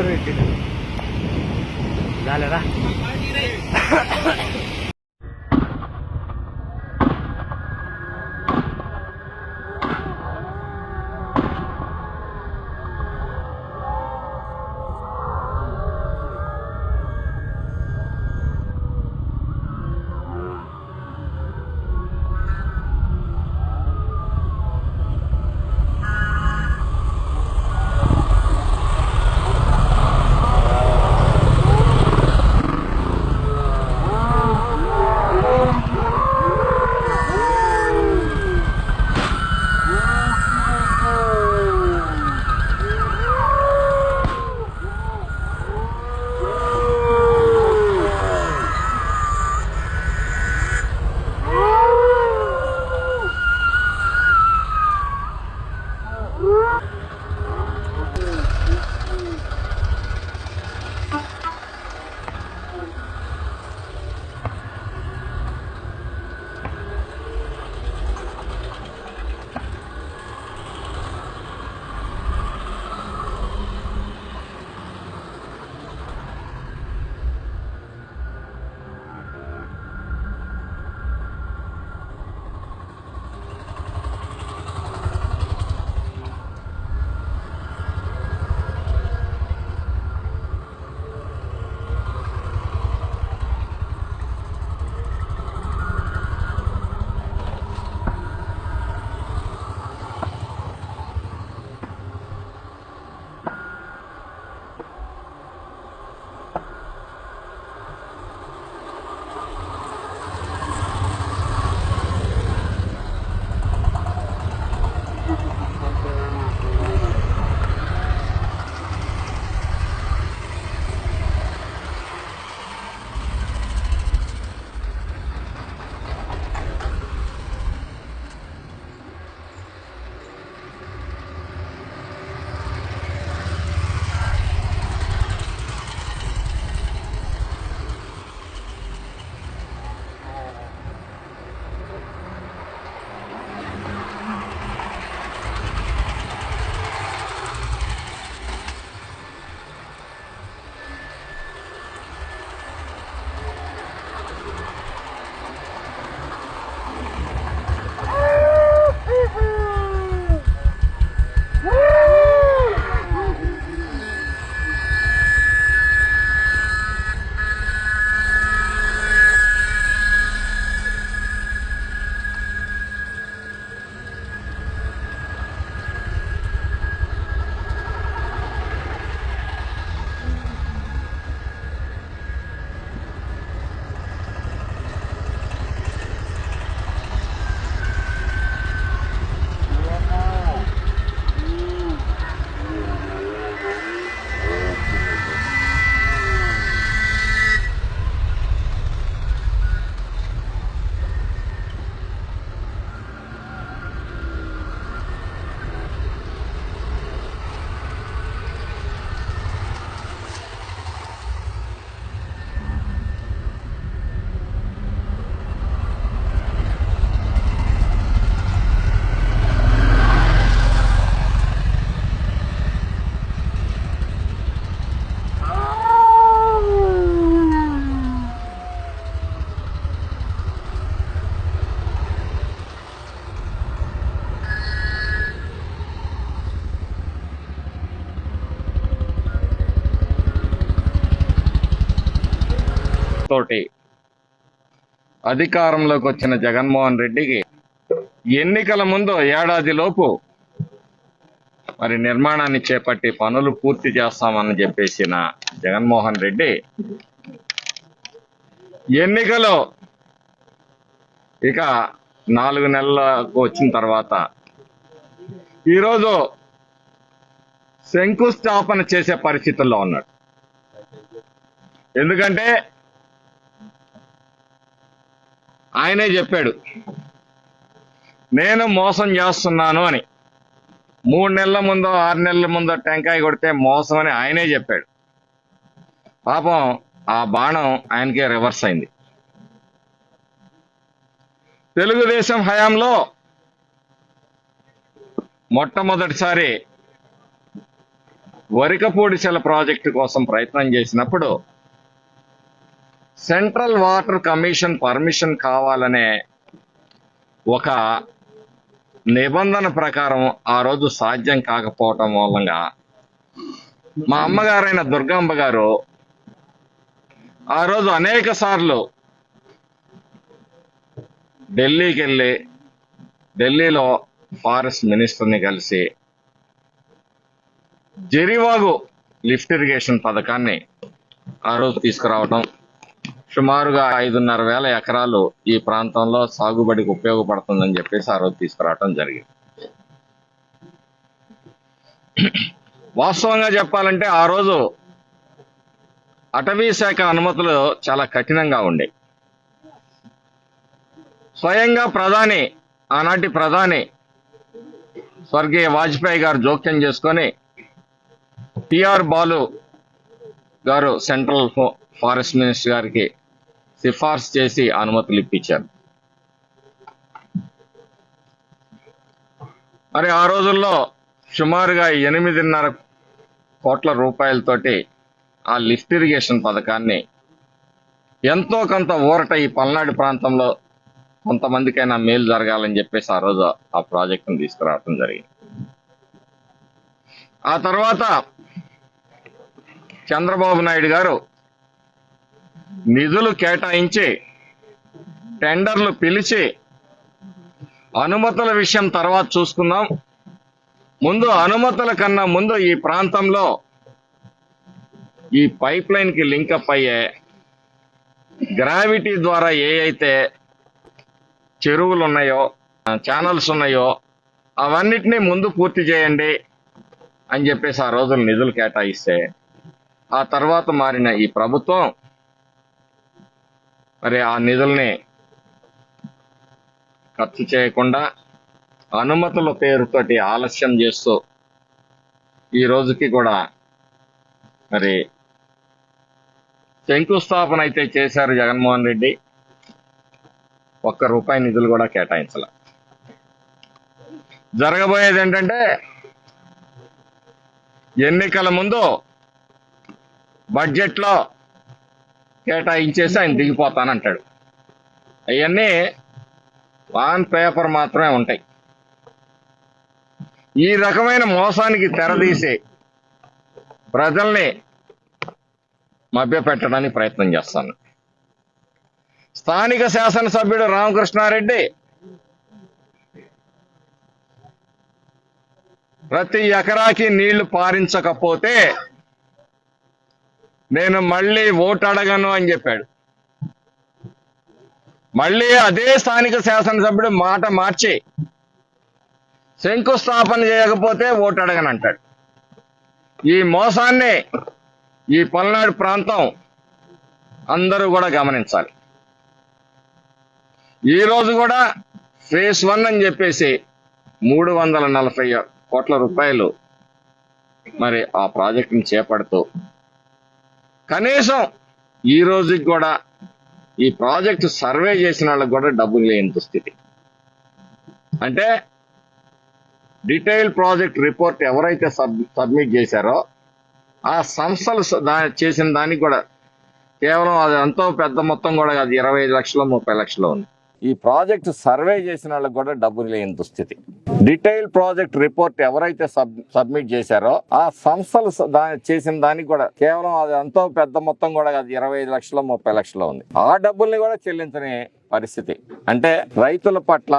Rate झालं ना? తోటి అధికారంలోకి వచ్చిన జగన్మోహన్ రెడ్డికి ఎన్నికల ముందు ఏడాది లోపు మరి నిర్మాణాన్ని చేపట్టి పనులు పూర్తి చేస్తామని చెప్పేసిన జగన్మోహన్ రెడ్డి ఎన్నికలు ఇక నాలుగు నెలలకు వచ్చిన తర్వాత ఈరోజు శంకుస్థాపన చేసే పరిస్థితుల్లో ఉన్నాడు. ఎందుకంటే ఆయనే చెప్పాడు నేను మోసం చేస్తున్నాను అని. మూడు నెలల ముందో ఆరు నెలల ముందో టెంకాయ కొడితే మోసం అని ఆయనే చెప్పాడు. పాపం ఆ బాణం ఆయనకే రివర్స్ అయింది. తెలుగుదేశం హయాంలో మొట్టమొదటిసారి వరికపూడిచెల ప్రాజెక్టు కోసం ప్రయత్నం చేసినప్పుడు సెంట్రల్ వాటర్ కమిషన్ పర్మిషన్ కావాలనే ఒక నిబంధన ప్రకారం ఆ రోజు సాధ్యం కాకపోవటం మూలంగా మా అమ్మగారైన దుర్గాంబ గారు ఆ రోజు అనేక సార్లు ఢిల్లీకి వెళ్ళి ఢిల్లీలో ఫారెస్ట్ మినిస్టర్ని కలిసి జరివాగు లిఫ్ట్ ఇరిగేషన్ పథకాన్ని ఆ రోజు తీసుకురావటం సుమారుగా ఐదున్నర వేల ఎకరాలు ఈ ప్రాంతంలో సాగుబడికి ఉపయోగపడుతుందని చెప్పేసి ఆ రోజు తీసుకురావటం జరిగింది. వాస్తవంగా చెప్పాలంటే ఆ రోజు అటవీ శాఖ అనుమతులు చాలా కఠినంగా ఉండే. స్వయంగా ప్రధాని ఆనాటి ప్రధాని స్వర్గీయ వాజ్పేయి గారు జోక్యం చేసుకొని టిఆర్ బాలు గారు సెంట్రల్ ఫారెస్ట్ మినిస్టర్ గారికి సిఫార్సు చేసి అనుమతులు ఇప్పించారు. మరి ఆ రోజుల్లో సుమారుగా ఎనిమిదిన్నర కోట్ల రూపాయలతోటి ఆ లిఫ్ట్ ఇరిగేషన్ పథకాన్ని ఎంతో కొంత ఊరట ఈ పల్నాడు ప్రాంతంలో కొంతమందికైనా మేలు జరగాలని చెప్పేసి ఆ రోజు ఆ ప్రాజెక్టును తీసుకురావడం జరిగింది. ఆ తర్వాత చంద్రబాబు నాయుడు గారు నిధులు కేటాయించి టెండర్లు పిలిచి అనుమతుల విషయం తర్వాత చూసుకుందాం. ముందు అనుమతుల కన్నా ముందు ఈ ప్రాంతంలో ఈ పైప్ లైన్కి లింకప్ అయ్యే గ్రావిటీ ద్వారా ఏ అయితే చెరువులు ఉన్నాయో ఛానల్స్ ఉన్నాయో అవన్నిటినీ ముందు పూర్తి చేయండి అని చెప్పేసి ఆ రోజులు నిధులు కేటాయిస్తే ఆ తర్వాత మారిన ఈ ప్రభుత్వం మరి ఆ నిధుల్ని ఖర్చు చేయకుండా అనుమతుల పేరుతోటి ఆలస్యం చేస్తూ ఈ రోజుకి కూడా మరి శంకుస్థాపన అయితే చేశారు జగన్మోహన్ రెడ్డి. ఒక్క రూపాయి నిధులు కూడా కేటాయించాల. జరగబోయేది ఏంటంటే ఎన్నికల ముందు బడ్జెట్లో కేటాయించేసి ఆయన దిగిపోతానంటాడు. అవన్నీ ఆన్ పేపర్ మాత్రమే ఉంటాయి. ఈ రకమైన మోసానికి తెరదీసే ప్రజల్ని మభ్యపెట్టడానికి ప్రయత్నం చేస్తాను. స్థానిక శాసనసభ్యుడు రామకృష్ణారెడ్డి ప్రతి ఎకరాకి నీళ్ళు పారించకపోతే నేను మళ్ళీ ఓటు అడగను అని చెప్పాడు. మళ్ళీ అదే స్థానిక శాసనసభ్యుడు మాట మార్చి శంకుస్థాపన చేయకపోతే ఓటు అడగను అంటాడు. ఈ మోసాన్ని ఈ పల్నాడు ప్రాంతం అందరూ కూడా గమనించాలి. ఈ రోజు కూడా ఫేస్ వన్ అని చెప్పేసి మూడు వందల నలభై కోట్ల రూపాయలు మరి ఆ ప్రాజెక్టుని చేపడుతూ కనీసం ఈ రోజుకి కూడా ఈ ప్రాజెక్టు సర్వే చేసిన వాళ్ళకి కూడా డబ్బులు లేని దుస్థితి. అంటే డీటెయిల్ ప్రాజెక్ట్ రిపోర్ట్ ఎవరైతే సబ్ సబ్మిట్ చేశారో ఆ సంస్థలు చేసిన దానికి కూడా కేవలం అది ఎంతో పెద్ద మొత్తం కూడా అది ఇరవై ఐదు లక్షలు ముప్పై లక్షలు ఉంది. ఈ ప్రాజెక్ట్ సర్వే చేసిన వాళ్ళకి కూడా డబ్బులు లేని దుస్థితి. డీటెయిల్ ప్రాజెక్ట్ రిపోర్ట్ ఎవరైతే సబ్ సబ్మిట్ చేశారో ఆ సంస్థలు చేసిన దానికి కూడా కేవలం అది ఎంతో పెద్ద మొత్తం కూడా అది ఇరవై ఐదు ముప్పై లక్షలు ఉంది. ఆ డబ్బుల్ని కూడా చెల్లించని పరిస్థితి. అంటే రైతుల పట్ల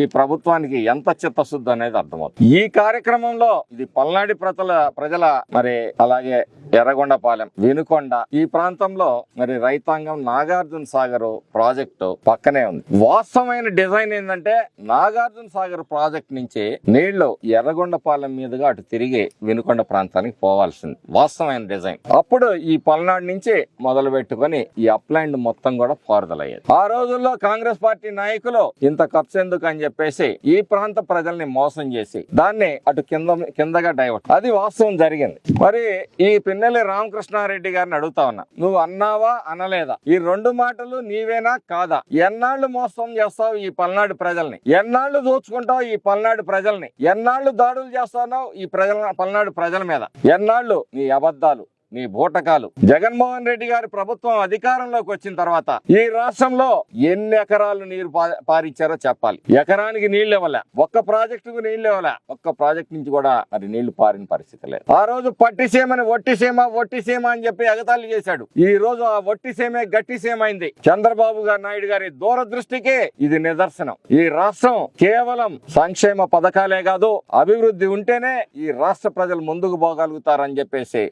ఈ ప్రభుత్వానికి ఎంత చిత్తశుద్ధి అనేది అర్థమవుతుంది. ఈ కార్యక్రమంలో ఇది పల్నాడు ప్రజల ప్రజల మరి అలాగే ఎర్రగొండపాలెం వినుకొండ ఈ ప్రాంతంలో మరి రైతాంగం నాగార్జున సాగర్ ప్రాజెక్టు పక్కనే ఉంది. వాస్తవమైన డిజైన్ ఏంటంటే నాగార్జున సాగర్ ప్రాజెక్ట్ నుంచి నీళ్ళు ఎర్రగొండపాలెం మీదుగా అటు తిరిగి వినుకొండ ప్రాంతానికి పోవాల్సింది. వాస్తవమైన డిజైన్. అప్పుడు ఈ పల్నాడు నుంచి మొదలు పెట్టుకొని ఈ అప్లాండ్ మొత్తం కూడా పారుదలయ్యేది. ఆ రోజుల్లో కాంగ్రెస్ పార్టీ నాయకులు ఇంత ఖర్చు ఎందుకు అని చెప్పేసి ఈ ప్రాంత ప్రజల్ని మోసం చేసి దాన్ని అటు కింద కిందగా డైవర్ట్. అది వాస్తవం జరిగింది. మరి ఈ పిన్నెల్లి రామకృష్ణారెడ్డి గారిని అడుగుతా ఉన్నా. నువ్వు అన్నావా అనలేదా? ఈ రెండు మాటలు నీవేనా కాదా? ఎన్నాళ్ళు మోసం చేస్తావు ఈ పల్నాడు ప్రజల్ని? ఎన్నాళ్ళు దోచుకుంటావు ఈ పల్నాడు ప్రజల్ని? ఎన్నాళ్ళు దాడులు చేస్తావు ఈ ప్రజల పల్నాడు ప్రజల మీద? ఎన్నాళ్ళు నీ అబద్ధాలు? నీ బూటకాలు. జగన్మోహన్ రెడ్డి గారి ప్రభుత్వం అధికారంలోకి వచ్చిన తర్వాత ఈ రాష్ట్రంలో ఎన్ని ఎకరాలు నీరు పారిచ్చారో చెప్పాలి. ఎకరానికి నీళ్ళు ఇవ్వలే. ఒక్క ప్రాజెక్టుకు నీళ్ళు ఇవ్వలే. ఒక్క ప్రాజెక్ట్ నుంచి కూడా మరి నీళ్ళు పారిన పరిస్థితి లేదు. ఆ రోజు పట్టిసీమని ఒట్టిసీమ ఒట్టిసీమ అని చెప్పి ఎగతాళి చేశాడు. ఈ రోజు ఆ ఒట్టిసీమే గట్టిసీమైంది చంద్రబాబు గారు నాయుడు గారి దూరదృష్టికే ఇది నిదర్శనం. ఈ రాష్ట్రం కేవలం సంక్షేమ పథకాలే కాదు అభివృద్ధి ఉంటేనే ఈ రాష్ట్ర ప్రజలు ముందుకు పోగలుగుతారని చెప్పేసి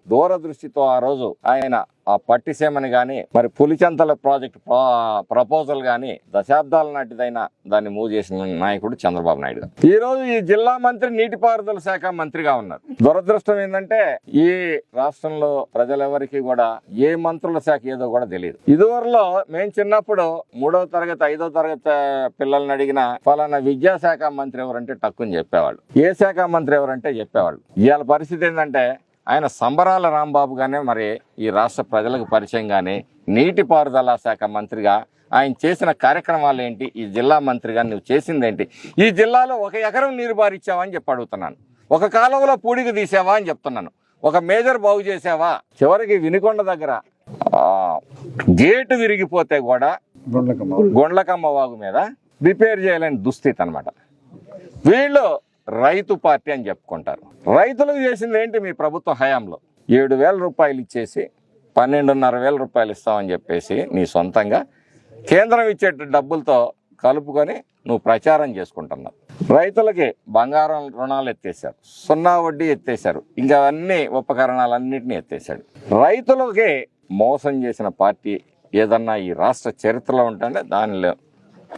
దూరదృష్టితో ఆ రోజు ఆయన ఆ పట్టిసీమని గాని మరి పులిచంతల ప్రాజెక్ట్ ప్రపోజల్ గాని దశాబ్దాల నాటిదైన దాన్ని మూవ్ చేసిన నాయకుడు చంద్రబాబు నాయుడు గారు. ఈ రోజు ఈ జిల్లా మంత్రి నీటిపారుదల శాఖ మంత్రిగా ఉన్నారు. దురదృష్టం ఏంటంటే ఈ రాష్ట్రంలో ప్రజలెవరికి కూడా ఏ మంత్రుల శాఖ ఏదో కూడా తెలియదు ఇదివరలో మేము చిన్నప్పుడు మూడవ తరగతి ఐదో తరగతి పిల్లల్ని అడిగిన ఫలానా విద్యాశాఖ మంత్రి ఎవరంటే టక్కుని చెప్పేవాళ్ళు. ఏ శాఖ మంత్రి ఎవరంటే చెప్పేవాళ్ళు. ఇవాళ పరిస్థితి ఏంటంటే ఆయన సంబరాల రాంబాబు గానే మరి ఈ రాష్ట్ర ప్రజలకు పరిచయం గానే నీటిపారుదల శాఖ మంత్రిగా ఆయన చేసిన కార్యక్రమాలు ఏంటి ఈ జిల్లా మంత్రిగా నువ్వు చేసిందేంటి ఈ జిల్లాలో ఒక ఎకరం నీరు బారిచ్చావా అని చెప్పి అడుగుతున్నాను. ఒక కాలువలో పూడిక తీసావా అని చెప్తున్నాను. ఒక మేజర్ బాగు చేసావా? చివరికి వినుకొండ దగ్గర గేటు విరిగిపోతే కూడా గొండ్లకమ్మ వాగు మీద రిపేర్ చేయలేని దుస్థితి అన్నమాట. వీళ్ళు రైతు పార్టీ అని చెప్పుకుంటారు. రైతులకు చేసింది ఏంటి మీ ప్రభుత్వ హయాంలో? ఏడు వేల రూపాయలు ఇచ్చేసి పన్నెండున్నర వేల రూపాయలు ఇస్తామని చెప్పేసి నీ సొంతంగా కేంద్రం ఇచ్చే డబ్బులతో కలుపుకొని నువ్వు ప్రచారం చేసుకుంటున్నావు. రైతులకి బంగారం రుణాలు ఎత్తేసారు సున్నా వడ్డీ ఎత్తేసారు ఇంకా అన్ని ఉపకరణాలన్నింటినీ ఎత్తేసాడు రైతులకి మోసం చేసిన పార్టీ ఏదన్నా ఈ రాష్ట్ర చరిత్రలో ఉంటుంటే దానిలో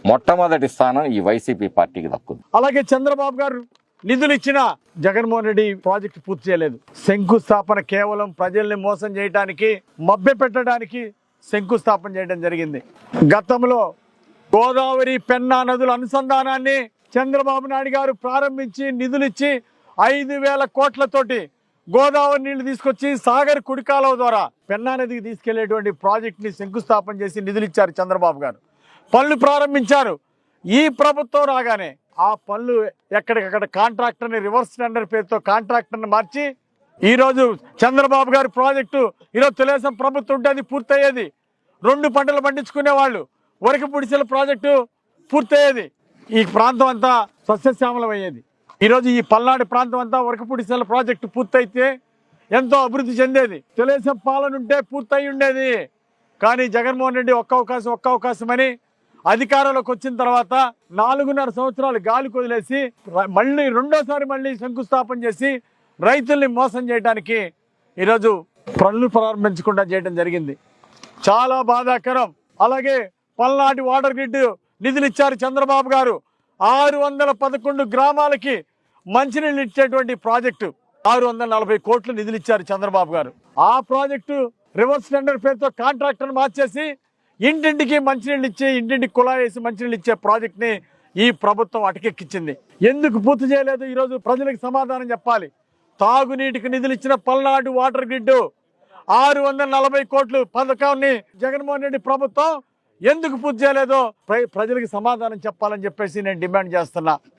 మొట్టమొదటి స్థానం ఈ వైసీపీ పార్టీకి దక్కుంది. అలాగే చంద్రబాబు గారు నిధులు ఇచ్చిన జగన్మోహన్ రెడ్డి ప్రాజెక్టు పూర్తి చేయలేదు. శంకుస్థాపన కేవలం ప్రజల్ని మోసం చేయడానికి మభ్య పెట్టడానికి శంకుస్థాపన చేయడం జరిగింది. గతంలో గోదావరి పెన్నా నదుల అనుసంధానాన్ని చంద్రబాబు నాయుడు గారు ప్రారంభించి నిధులిచ్చి ఐదు వేల కోట్లతోటి గోదావరి నీళ్ళు తీసుకొచ్చి సాగర్ కుడికాలువ ద్వారా పెన్నా నదికి తీసుకెళ్ళేటువంటి ప్రాజెక్టుని శంకుస్థాపన చేసి నిధులు ఇచ్చారు చంద్రబాబు గారు. పనులు ప్రారంభించారు. ఈ ప్రభుత్వం రాగానే ఆ పనులు ఎక్కడికక్కడ కాంట్రాక్టర్ని రివర్స్ టెండర్ పేరుతో కాంట్రాక్టర్ని మార్చి ఈరోజు చంద్రబాబు గారి ప్రాజెక్టు ఈరోజు తెలుగుదేశం ప్రభుత్వం ఉంటే అది పూర్తయ్యేది. రెండు పంటలు పండించుకునే వాళ్ళు వరకు పుడిసెల ప్రాజెక్టు పూర్తయ్యేది. ఈ ప్రాంతం అంతా సస్యశ్యామలం అయ్యేది ఈరోజు ఈ పల్నాడు ప్రాంతం అంతా వరకపుడిసెల ప్రాజెక్టు పూర్తయితే ఎంతో అభివృద్ధి చెందేది. తెలుగుదేశం పాలన ఉంటే పూర్తయి ఉండేది కానీ జగన్మోహన్ రెడ్డి ఒక్క అవకాశం ఒక్క అవకాశం అని అధికారంలోకి వచ్చిన తర్వాత నాలుగున్నర సంవత్సరాలు గాలి కొదిలేసి మళ్ళీ రెండోసారి మళ్ళీ శంకుస్థాపన చేసి రైతుల్ని మోసం చేయడానికి ఈరోజు పనులు ప్రారంభించకుండా చేయడం జరిగింది. చాలా బాధాకరం. అలాగే పల్నాటి వాటర్ గ్రిడ్ నిధులు ఇచ్చారు చంద్రబాబు గారు. ఆరు వందల పదకొండు గ్రామాలకి మంచినీళ్ళు ఇచ్చేటువంటి ప్రాజెక్టు. ఆరు వందల నలభై కోట్లు నిధులు ఇచ్చారు చంద్రబాబు గారు. ఆ ప్రాజెక్టు రివర్స్ టెండర్ పేరుతో కాంట్రాక్టర్ మార్చేసి ఇంటింటికి మంచినీళ్ళు ఇచ్చి ఇంటింటికి కుళాయి వేసి మంచినీళ్ళు ఇచ్చే ప్రాజెక్ట్ని ఈ ప్రభుత్వం అటకెక్కించింది. ఎందుకు పూర్తి చేయలేదు? ఈరోజు ప్రజలకు సమాధానం చెప్పాలి. తాగునీటికి నిధులు ఇచ్చిన పల్నాడు వాటర్ గ్రిడ్ ఆరు వందల నలభై కోట్లు పథకాన్ని జగన్మోహన్ రెడ్డి ప్రభుత్వం ఎందుకు పూర్తి చేయలేదో ప్ర- ప్రజలకు సమాధానం చెప్పాలని చెప్పేసి నేను డిమాండ్ చేస్తున్నా.